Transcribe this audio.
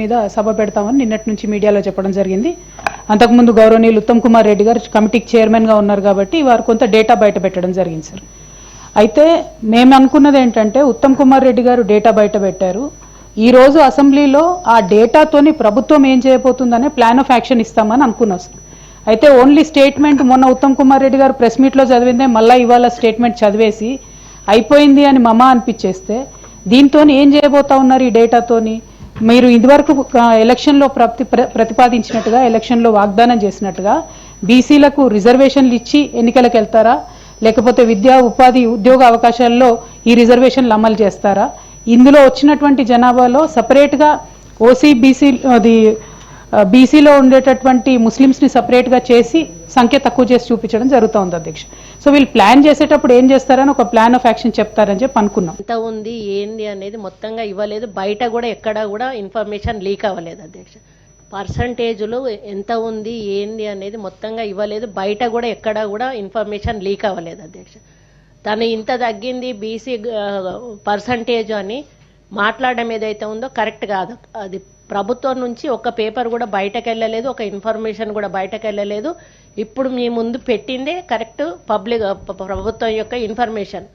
మీద సభ పెడతామని నిన్నటి నుంచి మీడియాలో చెప్పడం జరిగింది. అంతకుముందు గౌరవనీయులు ఉత్తమ్ కుమార్ రెడ్డి గారు కమిటీకి చైర్మన్గా ఉన్నారు కాబట్టి వారు కొంత డేటా బయట పెట్టడం జరిగింది సార్. అయితే మేము అనుకున్నది ఏంటంటే ఉత్తమ్ కుమార్ రెడ్డి గారు డేటా బయట పెట్టారు. ఈ రోజు అసెంబ్లీలో ఆ డేటాతోని ప్రభుత్వం ఏం చేయబోతుందనే ప్లాన్ ఆఫ్ యాక్షన్ ఇస్తామని అనుకున్నాం సార్. అయితే ఓన్లీ స్టేట్మెంట్ మొన్న ఉత్తమ్ కుమార్ రెడ్డి గారు ప్రెస్ మీట్లో చదివిందే మళ్ళీ ఇవాళ స్టేట్మెంట్ చదివేసి అయిపోయింది అని మమ అనిపించేస్తే దీంతో ఏం చేయబోతా ఉన్నారు ఈ డేటాతోని? మీరు ఇదివరకు ఎలక్షన్లో ప్రతి ప్ర- ప్రతిపాదించినట్టుగా ఎలక్షన్లో వాగ్దానం చేసినట్టుగా బీసీలకు రిజర్వేషన్లు ఇచ్చి ఎన్నికలకు వెళ్తారా? లేకపోతే విద్యా ఉపాధి ఉద్యోగ అవకాశాల్లో ఈ రిజర్వేషన్లు అమలు చేస్తారా? ఇందులో వచ్చినటువంటి జనాభాలో సపరేట్గా ఓసీ బీసీ అది బీసీలో ఉండేటటువంటి ముస్లిమ్స్ని సపరేట్గా చేసి సంఖ్య తక్కువ చేసి చూపించడం జరుగుతూ ఉంది అధ్యక్ష. సో వీళ్ళు ప్లాన్ చేసేటప్పుడు ఏం చేస్తారని ఒక ప్లాన్ ఆఫ్ యాక్షన్ చెప్తారని చెప్పి అనుకున్నాం. ఎంత ఉంది ఏంది అనేది మొత్తంగా ఇవ్వలేదు. బయట కూడా ఎక్కడ కూడా ఇన్ఫర్మేషన్ లీక్ అవ్వలేదు అధ్యక్ష. పర్సంటేజ్లు ఎంత ఉంది ఏంది అనేది మొత్తంగా ఇవ్వలేదు. బయట కూడా ఎక్కడ కూడా ఇన్ఫర్మేషన్ లీక్ అవ్వలేదు అధ్యక్ష. తను ఇంత తగ్గింది బీసీ పర్సంటేజ్ అని మాట్లాడడం ఏదైతే ఉందో కరెక్ట్ కాదు. అది ప్రభుత్వం నుంచి ఒక పేపర్ కూడా బయటకు వెళ్ళలేదు ఒక ఇన్ఫర్మేషన్ కూడా బయటకు వెళ్ళలేదు ఇప్పుడు మీ ముందు పెట్టిందే కరెక్ట్ పబ్లిక్ ప్రభుత్వం యొక్క ఇన్ఫర్మేషన్.